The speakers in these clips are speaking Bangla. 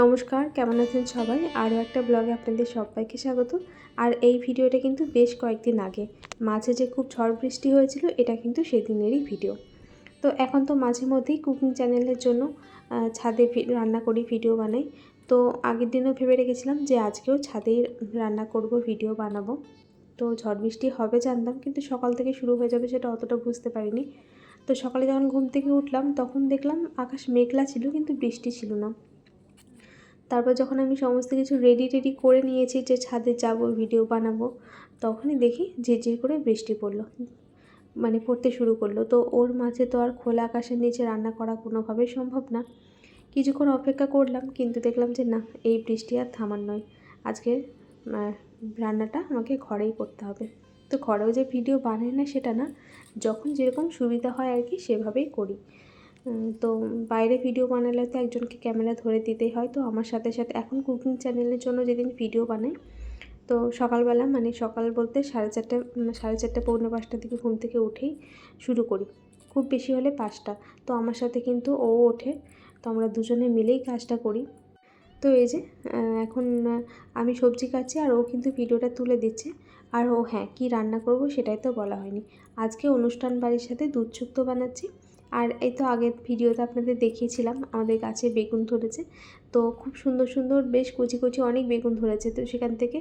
নমস্কার, কেমন আছেন সবাই? আরও একটা ব্লগে আপনাদের সবাইকে স্বাগত। আর এই ভিডিওটা কিন্তু বেশ কয়েকদিন আগে। মাঝে যে খুব ঝড় বৃষ্টি হয়েছিল, এটা কিন্তু সেদিনেরই ভিডিও। তো এখন তো মাঝে মধ্যেই কুকিং চ্যানেলের জন্য ছাদে রান্না করি, ভিডিও বানাই। তো আগের দিনও ভেবে রেখেছিলাম যে আজকেও ছাদেই রান্না করব, ভিডিও বানাবো। তো ঝড় বৃষ্টি হবে জানতাম, কিন্তু সকাল থেকে শুরু হয়ে যাবে সেটা অতটা বুঝতে পারিনি। তো সকালে যখন ঘুম থেকে উঠলাম, তখন দেখলাম আকাশ মেঘলা ছিল, কিন্তু বৃষ্টি ছিল না। তারপর যখন আমি সমস্ত কিছু রেডি টেডি করে নিয়েছি যে ছাদে যাব ভিডিও বানাবো, তখনই দেখি ঝিরঝির করে বৃষ্টি পড়ল। মানে পড়তে শুরু করল। তো ওর মাঝে তো আর খোলা আকাশের নিচে রান্না করা কোনোভাবেই সম্ভব না। কিছুক্ষণ অপেক্ষা করলাম, কিন্তু দেখলাম যে না, এই বৃষ্টি আর থামার নয়। আজকে রান্নাটা আমাকে ঘরেই করতে হবে। তো ঘরেও যে ভিডিও বানাই না সেটা না, যখন যেরকম সুবিধা হয় আর কি, সেভাবেই করি। তো বাইরে ভিডিও বানালে তো একজনকে ক্যামেরা ধরে দিতেই হয়। তো আমার সাথে সাথে এখন কুকিং চ্যানেলের জন্য যেদিন ভিডিও বানাই, তো সকালবেলা মানে সকাল বলতে সাড়ে চারটে সাড়ে চারটে, পৌনে পাঁচটার দিকে ঘুম থেকে উঠেই শুরু করি। খুব বেশি হলে পাঁচটা। তো আমার সাথে কিন্তু ও ওঠে। তো আমরা দুজনে মিলেই কাজটা করি। তো এই যে এখন আমি সবজি কাটছি আর ও কিন্তু ভিডিওটা তুলে দিচ্ছে। আর ও হ্যাঁ কী রান্না করব সেটাই তো বলা হয়নি। আজকে অনুষ্ঠান বাড়ির সাথে দুধ বানাচ্ছি। আর এই তো আগের ভিডিওতে আপনাদের দেখিয়েছিলাম, আমাদের গাছে বেগুন ধরেছে। তো খুব সুন্দর সুন্দর বেশ কচি কচি অনেক বেগুন ধরেছে। তো সেখান থেকে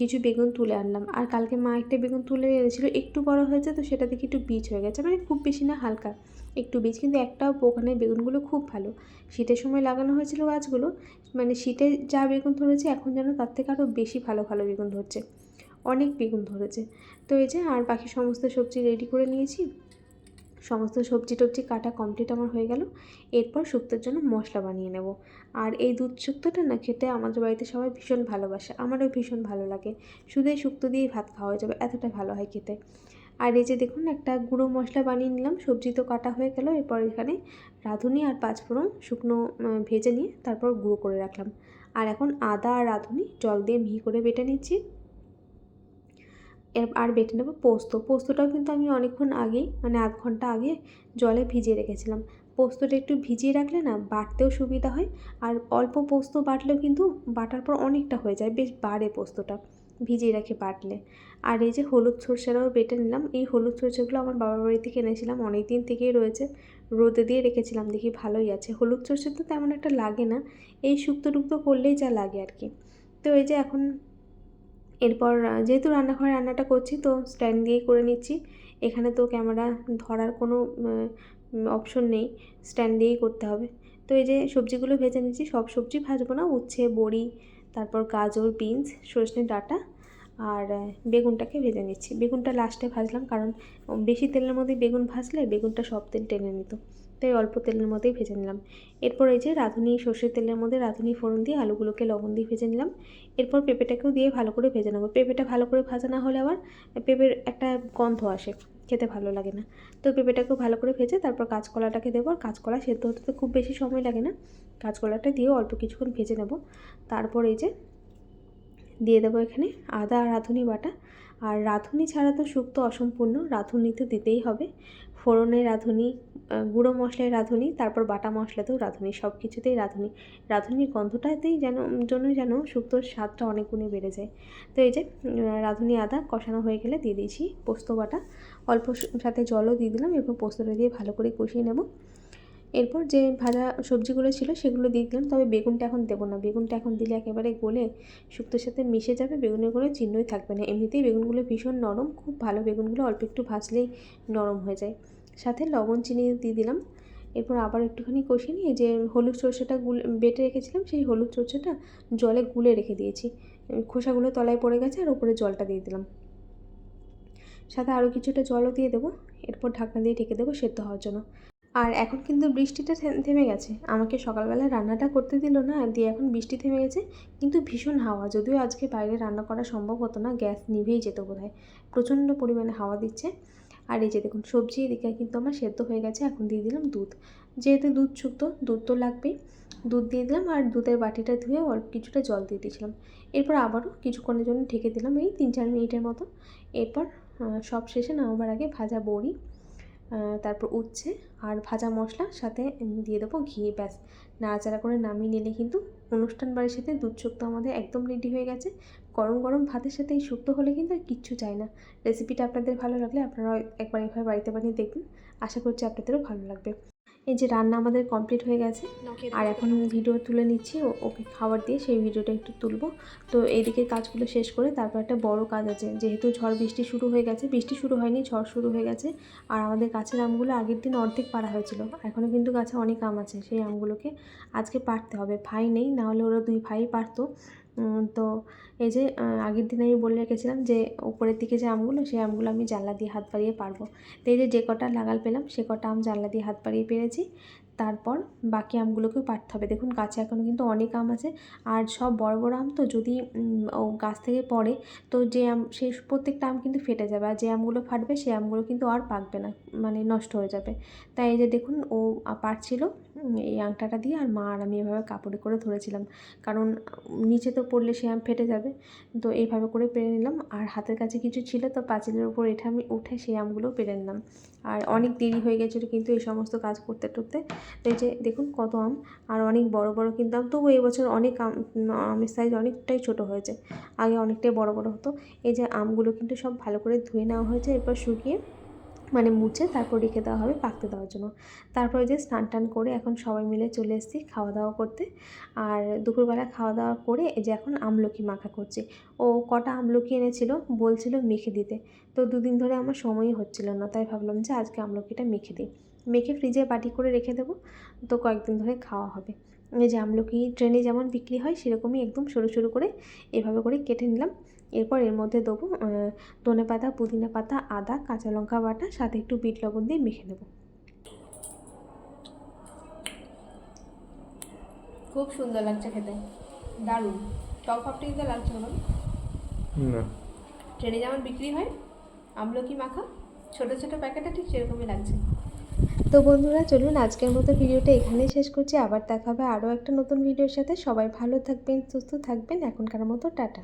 কিছু বেগুন তুলে আনলাম। আর কালকে মা একটা বেগুন তুলে এনেছিল, একটু বড় হয়েছে তো সেটা থেকে একটু বীজ হয়ে গেছে। মানে খুব বেশি না, হালকা একটু বীজ। কিন্তু একটাও ওখানে বেগুনগুলো খুব ভালো। শীতের সময় লাগানো হয়েছিল গাছগুলো মানে শীতে যা বেগুন ধরেছে, এখন যেন তার থেকে আরও বেশি ভালো ভালো বেগুন ধরছে। অনেক বেগুন ধরেছে। তো এই যে, আর বাকি সমস্ত সবজি রেডি করে নিয়েছি। সমস্ত সবজি টবজি কাটা কমপ্লিট আমার হয়ে গেল। এরপর শুক্তোর জন্য মশলা বানিয়ে নেব। আর এই দুধ শুক্তোটা না খেতে আমাদের বাড়িতে সবাই ভীষণ ভালোবাসে। আমারও ভীষণ ভালো লাগে। শুধু এই শুক্তো দিয়েই ভাত খাওয়া যাবে, এতটা ভালো হয় খেতে। আর এই যে দেখুন, একটা গুঁড়ো মশলা বানিয়ে নিলাম, সবজি তো কাটা হয়ে গেল। এরপর এখানে রাঁধুনি আর পাঁচফোড়ন শুকনো ভেজে নিয়ে তারপর গুঁড়ো করে রাখলাম। আর এখন আদা আর রাঁধুনি জল দিয়ে মিহি করে বেটে নিচ্ছি। আর বেটে নেব পোস্ত। পোস্তটাও কিন্তু আমি অনেকক্ষণ আগেই মানে আধ ঘণ্টা আগে জলে ভিজিয়ে রেখেছিলাম। পোস্তটা একটু ভিজিয়ে রাখলে না বাটতেও সুবিধা হয়, আর অল্প পোস্ত বাটলেও কিন্তু বাটার পর অনেকটা হয়ে যায়, বেশ বাড়ে পোস্তটা ভিজিয়ে রেখে বাটলে। আর এই যে হলুদ সর্ষেরাও বেটে নিলাম। এই হলুদ সর্ষেগুলো আমার বাবার বাড়ি থেকে এনেছিলাম অনেক দিন থেকেই রয়েছে, রোদে দিয়ে রেখেছিলাম, দেখি ভালোই আছে। হলুদ সর্ষে তো তেমন একটা লাগে না, এই শুক্তো টুক্তো করলেই যা লাগে আর কি। তো এই যে এখন এরপর যেহেতু রান্নাঘরে রান্নাটা করছি, তো স্ট্যান্ড দিয়েই করে নিচ্ছি। এখানে তো ক্যামেরা ধরার কোনো অপশন নেই স্ট্যান্ড দিয়েই করতে হবে। তো এই যে সবজিগুলো ভেজে নিচ্ছি, সব সবজি ভাজবো না, উচ্ছে, বড়ি, তারপর গাজর, বিনস সজনে ডাঁটা আর বেগুনটাকে ভেজে নিচ্ছি। বেগুনটা লাস্টে ভাজলাম, কারণ, বেশি তেলের মধ্যে বেগুন ভাজলে বেগুনটা সব তেল টেনে নিত। তাই অল্প তেলের মধ্যেই ভেজে নিলাম। এরপর এই যে রাঁধুনি, সর্ষের তেলের মধ্যে রাঁধুনি, ফোড়ন দিয়ে আলুগুলোকে লবণ দিয়ে ভেজে নিলাম। এরপর পেঁপেটাকেও দিয়ে ভালো করে ভেজে নেব। পেঁপেটা ভালো করে ভাজা না হলে আবার পেঁপের একটা গন্ধ আসে, খেতে ভালো লাগে না। তো পেঁপেটাকেও ভালো করে ভেজে তারপর কাঁচকলাটাকে দেবো। আর কাঁচকলা সেদ্ধ হতে তো খুব বেশি সময় লাগে না। কাঁচকলাটা দিয়ে অল্প কিছুক্ষণ ভেজে নেব। তারপর এই যে দিয়ে দেবো এখানে আদা আর রাঁধুনি বাটা। আর রাঁধুনি ছাড়া তো শুক্তো অসম্পূর্ণ। রাঁধুনি তো দিতেই হবে। ফোড়নের রাঁধুনি গুঁড়ো মশলায় রাঁধুনি, তারপর বাটা মশলাতেও রাঁধুনি সব কিছুতেই রাঁধুনি। রাঁধুনির গন্ধটাতেই যেন জন্য যেন শুক্তোর স্বাদটা অনেক গুণে বেড়ে যায়। তো এই যে রাঁধুনি আদা কষানো হয়ে গেলে দিয়ে দিয়েছি পোস্ত বাটা। অল্প সাথে জলও দিয়ে দিলাম এরপর পোস্তটা দিয়ে ভালো করে কষিয়ে নেব। এরপর যে ভাজা সবজিগুলো ছিল সেগুলো দিয়ে দিলাম। তবে বেগুনটা এখন দেবো না। বেগুনটা এখন দিলে একেবারে গলে শুক্তোর সাথে মিশে যাবে। বেগুনের কোনো চিহ্নই থাকবে না। এমনিতেই বেগুনগুলো ভীষণ নরম। খুব ভালো বেগুনগুলো অল্প একটু ভাজলেই নরম হয়ে যায়। সাথে লবণ, চিনি দিয়ে দিলাম। এরপর আবার একটুখানি কষিয়ে নিয়ে যে হলুদ সর্ষেটা গুলে, বেটে রেখেছিলাম, সেই হলুদ সর্ষেটা জলে গুলে রেখে দিয়েছি। খোসাগুলো তলায় পড়ে গেছে আর ওপরে জলটা দিয়ে দিলাম। সাথে আরও কিছুটা জলও দিয়ে দেবো। এরপর ঢাকনা দিয়ে ঢেকে দেবো সেদ্ধ হওয়ার জন্য। আর এখন কিন্তু বৃষ্টিটা থেমে গেছে। আমাকে সকালবেলা রান্নাটা করতে দিল না, দিয়ে এখন বৃষ্টি থেমে গেছে, কিন্তু ভীষণ হাওয়া। যদিও আজকে বাইরে রান্না করা সম্ভব হতো না, গ্যাস নিভেই যেত বোধ হয় প্রচণ্ড পরিমাণে হাওয়া দিচ্ছে। আর এই যে দেখুন, সবজি এদিকে কিন্তু আমার সেদ্ধ হয়ে গেছে, এখন দিয়ে দিলাম দুধ। যেহেতু দুধ শুক্তো, দুধ তো লাগবেই। দুধ দিয়ে দিলাম আর দুধের বাটিটা ধুয়ে অল্প কিছুটা জল দিয়ে দিয়েছিলাম। এরপর আবারও কিছুক্ষণের জন্য ঢেকে দিলাম এই তিন চার মিনিটের মতো। এরপর সব শেষে নামাবার আগে ভাজা বড়ি তারপর উচ্ছে আর ভাজা মশলা সাথে দিয়ে দেবো ঘি, ব্যাস। নাড়াচাড়া করে নামিয়ে নিলে কিন্তু অনুষ্ঠান বাড়ির সাথে দুধ শুক্তো আমাদের একদম রেডি হয়ে গেছে। গরম গরম ভাতের সাথে এই শুক্তো হলে কিন্তু আর কিচ্ছু চাই না। রেসিপিটা আপনাদের ভালো লাগলে আপনারা একবার এভাবে বাড়িতে বানিয়ে দেখবেন। আশা করছি আপনাদেরও ভালো লাগবে। এই যে রান্না আমাদের কমপ্লিট হয়ে গেছে। আর এখন ভিডিও তুলে নিচ্ছি ও- ওকে খাবার দিয়ে সেই ভিডিওটা একটু তুলবো। তো এইদিকে কাজগুলো শেষ করে তারপর একটা বড় কাজ আছে। যেহেতু ঝড় বৃষ্টি শুরু হয়ে গেছে বৃষ্টি শুরু হয়নি ঝড় শুরু হয়ে গেছে। আর আমাদের গাছের আমগুলো আগের দিন অর্ধেক পাড়া হয়েছিল। এখনও কিন্তু গাছে অনেক আম আছে সেই আমগুলোকে আজকে পাড়তে হবে। ভাই নেই নাহলে ওরা দুই ভাই পারতো তো এই যে আগের দিন আমি বলে রেখেছিলাম যে, উপরের দিকে যে আমগুলো, সেই আমগুলো আমি জানলা দিয়ে হাত বাড়িয়ে পারব। তো এই যে যে কটা লাগাল পেলাম, সে কটা আম জানলা দিয়ে হাত বাড়িয়ে পেরেছি। তারপর বাকি আমগুলোকেও পারতে হবে। দেখুন, গাছে এখনও কিন্তু অনেক আম আছে। আর সব বড় বড় আম তো যদি ও গাছ থেকে পড়ে, তো যে আম, সেই প্রত্যেকটা আম কিন্তু ফেটে যাবে। আর যে আমগুলো ফাটবে, সেই আমগুলো কিন্তু আর পাকবে না মানে নষ্ট হয়ে যাবে। তাই এই যে দেখুন, ও পারছিল এই আংটাটা দিয়ে। আর মা আর আমি এভাবে কাপড়ে করে ধরেছিলাম। কারণ, নিচে তো পড়লে সে আম ফেটে যাবে। তো এইভাবে করে পেরে নিলাম। আর হাতের কাছে কিছু ছিল, তো পাঁচিলের উপর এটা আমি উঠে সেই আমগুলো পেরে নিলাম। আর অনেক দেরি হয়ে গেছিল কিন্তু এই সমস্ত কাজ করতে করতে তো এই যে দেখুন কত আম, আর অনেক বড় বড় কিন্তু আম। তবু এবছর অনেক আম আমের সাইজ অনেকটাই ছোট হয়েছে। আগে অনেকটাই বড় বড় হতো। এই যে আমগুলো কিন্তু সব ভালো করে ধুয়ে নেওয়া হয়েছে, এরপর শুকিয়ে মানে মুছে তারপর রেখে দেওয়া হবে পাকতে দেওয়ার জন্য। তারপরে যে স্নান টান করে এখন সবাই মিলে চলে এসেছি খাওয়া দাওয়া করতে। আর দুপুরবেলা খাওয়া দাওয়া করে যে এখন আমলকি মাখা করছি। ও কটা আমলকি এনেছিল বলছিল মেখে দিতে। তো দুদিন ধরে আমার সময়ই হচ্ছিল না, তাই ভাবলাম যে আজকে আমলকিটা মেখে দিই। মেখে ফ্রিজে বাটি করে রেখে দেবো, তো কয়েকদিন ধরে খাওয়া হবে। এই যে আমলকি ট্রেনে যেমন বিক্রি হয় সেরকমই একদম সরু সরু করে এভাবে করে কেটে নিলাম। এরপর এর মধ্যে দেবো ধনে পাতা পুদিনা পাতা আদা কাঁচা লঙ্কা বাটা সাথে একটু বিট লবণ দিয়ে মেখে নেব। খুব সুন্দর লাগছে খেতে। দারুণ। টক ভাবটা কিন্তু লাগছে না? না। ট্রেনে যেমন বিক্রি হয় আমলকি মাখা? ছোটো ছোটো প্যাকেটটা ঠিক সেরকমই লাগছে। তো বন্ধুরা চলুন আজকের মতো ভিডিওটা এখানেই শেষ করছি। আবার দেখা হবে আরও একটা নতুন ভিডিওর সাথে। সবাই ভালো থাকবেন সুস্থ থাকবেন। এখনকার মতো টাটা।